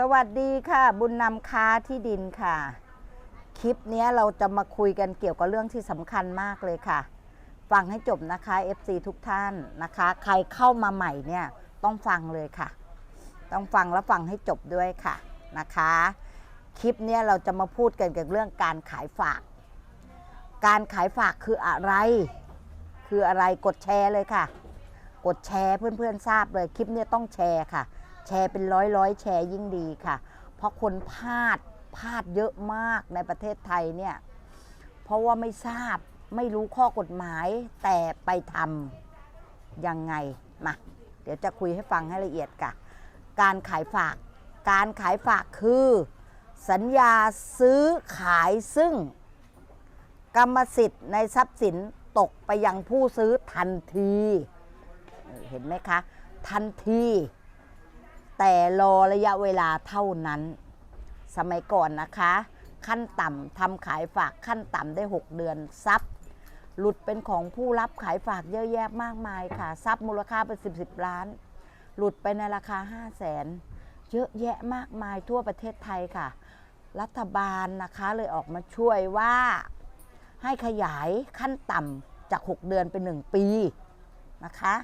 สวัสดีค่ะ บุญนำค้าที่ดินค่ะ คลิปนี้เราจะมาคุยกันเกี่ยวกับเรื่องที่สำคัญมากเลยค่ะ ฟังให้จบนะคะ FC ทุกท่านนะคะ ใครเข้ามาใหม่เนี่ยต้องฟังเลยค่ะ ต้องฟังแล้วฟังให้จบด้วยค่ะนะคะ คลิปนี้เราจะมาพูดกันเกี่ยวกับเรื่องการขายฝาก การขายฝากคืออะไร คืออะไรกดแชร์เลยค่ะ กดแชร์เพื่อนๆทราบเลยคลิปนี้ต้องแชร์ค่ะ แชร์เป็นร้อยร้อยๆแชร์ยิ่งดีค่ะ เพราะคนพลาดพลาดเยอะมากในประเทศไทยเนี่ย เพราะว่าไม่ทราบไม่รู้ข้อกฎหมายแต่ไปทำยังไงมาเดี๋ยวจะคุยให้ฟังให้ละเอียดค่ะ การขายฝาก การขายฝากคือ สัญญาซื้อขายซึ่ง กรรมสิทธิ์ในทรัพย์สินตกไปยังผู้ซื้อทันที เห็นไหมคะ ทันที แต่รอระยะเวลาเท่านั้น สมัยก่อนนะคะ ขั้นต่ำทำขายฝากขั้นต่ำได้ 6 เดือนทรัพย์ หลุดเป็นของผู้รับขายฝากเยอะแยะมากมายค่ะทรัพย์มูลค่าเป็น10 10ล้าน หลุดไปในราคา 5 0 0แสนเยอะแยะมากมายทั่วประเทศไทยค่ะ รัฐบาลนะคะเลยออกมาช่วยว่าให้ขยายขั้นต่ำจาก 6 เดือนเป็น 1 ปีนะคะ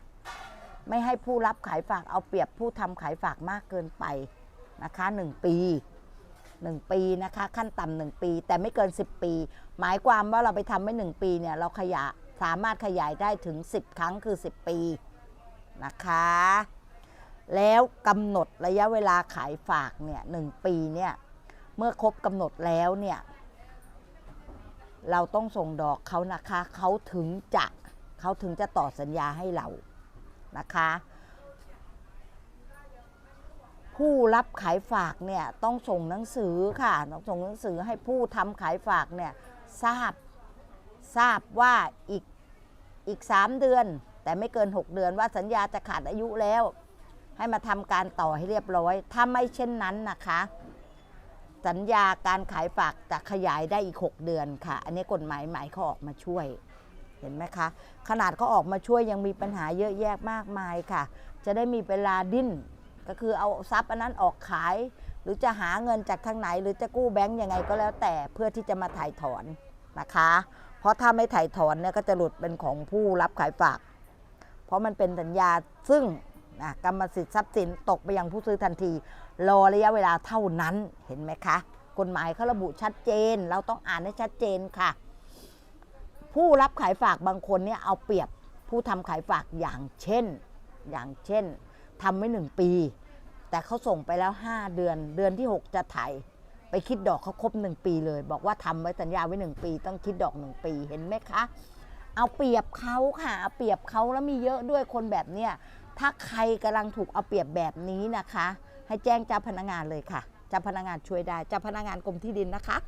ไม่ให้ผู้รับขายฝากเอาเปรียบผู้ทำขายฝากมากเกินไปนะคะ1ปี1 ปีนะคะขั้นต่ำหนึ่งปี แต่ไม่เกิน 10 ปี หมายความว่าเราไปทำไม่1ปีเนี่ยเราขยายสามารถขยายได้ถึง 10 ครั้งคือ 10 ปีนะคะ แล้วกำหนดระยะเวลาขายฝากเนี่ยหปีเนี่ยเมื่อครบกำหนดแล้วเนี่ยเราต้องส่งดอกเขานะคะเขาถึงจะเขาถึงจะต่อสัญญาให้เรา นะคะ ผู้รับขายฝากเนี่ยต้องส่งหนังสือค่ะต้องส่งหนังสือให้ผู้ทำขายฝากเนี่ยทราบทราบว่าอีกอีก 3 เดือน แต่ไม่เกิน 6 เดือนว่าสัญญาจะขาดอายุแล้ว ให้มาทำการต่อให้เรียบร้อย ถ้าไม่เช่นนั้นนะคะ สัญญาการขายฝากจะขยายได้อีก 6 เดือนค่ะ อันนี้กฎหมายใหม่เขาออกมาช่วย เห็นไหมคะ ขนาดเขาออกมาช่วยยังมีปัญหาเยอะแยะมากมายค่ะ จะได้มีเวลาดิ้น ก็คือเอาทรัพย์อันนั้นออกขาย หรือจะหาเงินจากทางไหน หรือจะกู้แบงก์ยังไงก็แล้วแต่เพื่อที่จะมาถ่ายถอนนะคะ เพราะถ้าไม่ถ่ายถอนเนี่ยก็จะหลุดเป็นของผู้รับขายฝาก เพราะมันเป็นสัญญาซึ่งกรรมสิทธิ์ทรัพย์สินตกไปยังผู้ซื้อทันที รอระยะเวลาเท่านั้นเห็นไหมคะ กฎหมายเขาระบุชัดเจน เราต้องอ่านให้ชัดเจนค่ะ ผู้รับขายฝากบางคนเนี่ยเอาเปรียบผู้ทำขายฝากอย่างเช่น อย่างเช่นทำไว้หนึ่งปี แต่เขาส่งไปแล้ว 5 เดือน เดือนที่ 6 จะถ่ายไปคิดดอกเขาครบ1ปีเลย บอกว่าทำไว้สัญญาไว้1ปี ต้องคิดดอก1ปีเห็นไหมคะ เอาเปรียบเขาค่ะเอาเปรียบเขาแล้วมีเยอะด้วยคนแบบเนี้ยถ้าใครกำลังถูกเอาเปรียบแบบนี้นะคะ ให้แจ้งเจ้าพนักงานเลยค่ะเจ้าพนักงานช่วยได้เจ้าพนักงานกรมที่ดินนะคะ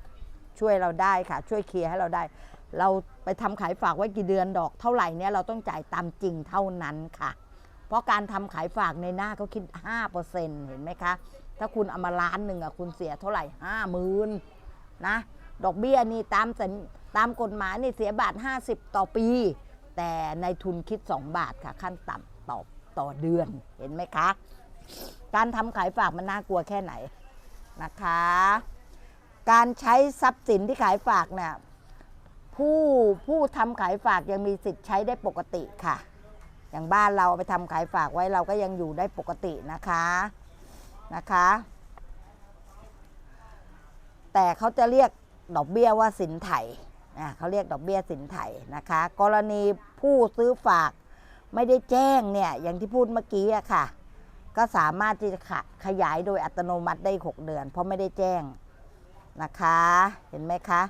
ช่วยเราได้ค่ะ ช่วยเคลียร์ให้เราได้ เราไปทำขายฝากไว้กี่เดือนดอกเท่าไหร่เนี่ยเราต้องจ่ายตามจริงเท่านั้นค่ะ เพราะการทำขายฝากในหน้าเขาคิด5%เห็นไหมคะ ถ้าคุณเอามาล้านหนึ่งอะคุณเสียเท่าไหร่ห้าหมื่นนะดอกเบี้ยนี่ตามสัญตามกฎหมายนี่เสียบาท 50 ต่อปี แต่ในทุนคิด 2 บาทค่ะ ขั้นต่ำต่อต่อเดือนเห็นไหมคะ การทำขายฝากมันน่ากลัวแค่ไหนนะคะ การใช้ทรัพย์สินที่ขายฝากเนี่ย ผู้ผู้ทำขายฝากยังมีสิทธิ์ใช้ได้ปกติค่ะ อย่างบ้านเราเอาไปทำขายฝากไว้เราก็ยังอยู่ได้ปกตินะคะนะคะ แต่เขาจะเรียกดอกเบี้ยว่าสินไถอะเขาเรียกดอกเบี้ยสินไถ่นะคะ กรณีผู้ซื้อฝากไม่ได้แจ้งเนี่ยอย่างที่พูดเมื่อกี้อะค่ะ ก็สามารถที่จะขะขยายโดยอัตโนมัติได้ 6 เดือน เพราะไม่ได้แจ้งนะคะ เห็นไหมคะ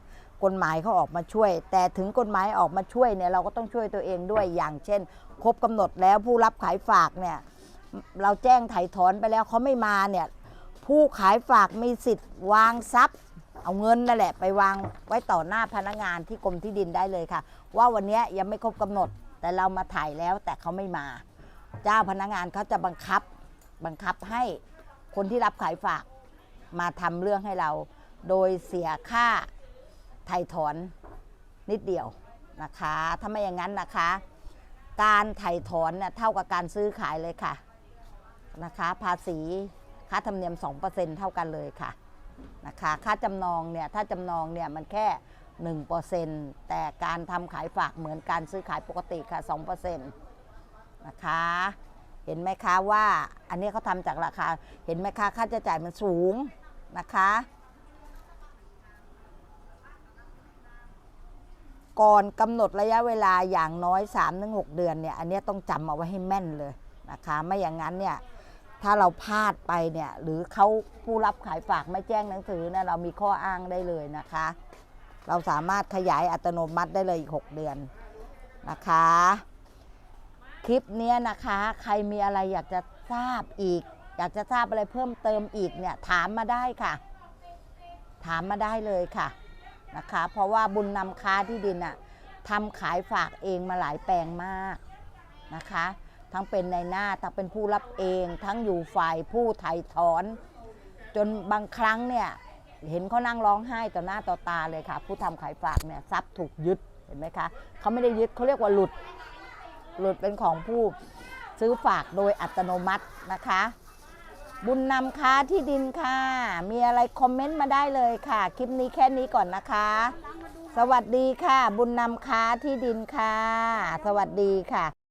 กฎหมายเขาออกมาช่วย แต่ถึงกฎหมายออกมาช่วยเนี่ยเราก็ต้องช่วยตัวเองด้วยอย่างเช่น ครบกำหนดแล้วผู้รับขายฝากเนี่ยเราแจ้งไถ่ถอนไปแล้วเขาไม่มาเนี่ยผู้ขายฝากมีสิทธิ์วางทรัพย์ เอาเงินนั่นแหละ ไปวางไว้ต่อหน้าพนักงานที่กรมที่ดินได้เลยค่ะ ว่าวันเนี้ยยังไม่ครบกำหนด แต่เรามาถ่ายแล้วแต่เขาไม่มา เจ้าพนักงานเขาจะบังคับบังคับให้คนที่รับขายฝากมาทำเรื่องให้เรา โดยเสียค่า ไถ่ถอนนิดเดียวนะคะถ้าไม่อย่างนั้นนะคะ การไถ่ถอนเนี่ยเท่ากับการซื้อขายเลยค่ะนะคะ ภาษีคค่าธรรมเนียม 2%เท่ากันเลยค่ะนะคะค่าจำนองเนี่ยถ้าจำนองเนี่ยมันแค่ 1%แต่การทำขายฝากเหมือนการซื้อขายปกติค่ะ 2%นะคะ เห็นไหมคะว่าอันนี้เขาทำจากราคาเห็นไหมคะค่าใช้จ่ายมันสูงนะคะ ก่อนกำหนดระยะเวลาอย่างน้อย 3-6 เดือนเนี่ยอันนี้ต้องจำเอาไว้ให้แม่นเลยนะคะไม่อย่างนั้นเนี่ยถ้าเราพลาดไปเนี่ยหรือเขาผู้รับขายฝากไม่แจ้งหนังสือเนี่ยเรามีข้ออ้างได้เลยนะคะ เราสามารถขยายอัตโนมัติได้เลยอีก 6 เดือนนะคะ คลิปนี้นะคะ ใครมีอะไรอยากจะทราบอีก อยากจะทราบอะไรเพิ่มเติมอีกเนี่ยถามมาได้ค่ะ ถามมาได้เลยค่ะ นะคะ เพราะว่าบุญนำค้าที่ดินอะทำขายฝากเองมาหลายแปลงมากนะคะ ทั้งเป็นในหน้าทั้งเป็นผู้รับเอง ทั้งอยู่ฝ่ายผู้ไถ่ถอน จนบางครั้งเนี่ยเห็นเขานั่งร้องไห้ต่อหน้าต่อตาเลยค่ะ ผู้ทำขายฝากเนี่ยทรัพย์ถูกยึดเห็นไหมคะเขาไม่ได้ยึดเขาเรียกว่าหลุด หลุดเป็นของผู้ซื้อฝากโดยอัตโนมัตินะคะ บุญนำค้าที่ดินค่ะ มีอะไรคอมเมนต์มาได้เลยค่ะ คลิปนี้แค่นี้ก่อนนะคะ สวัสดีค่ะ บุญนำค้าที่ดินค่ะ สวัสดีค่ะ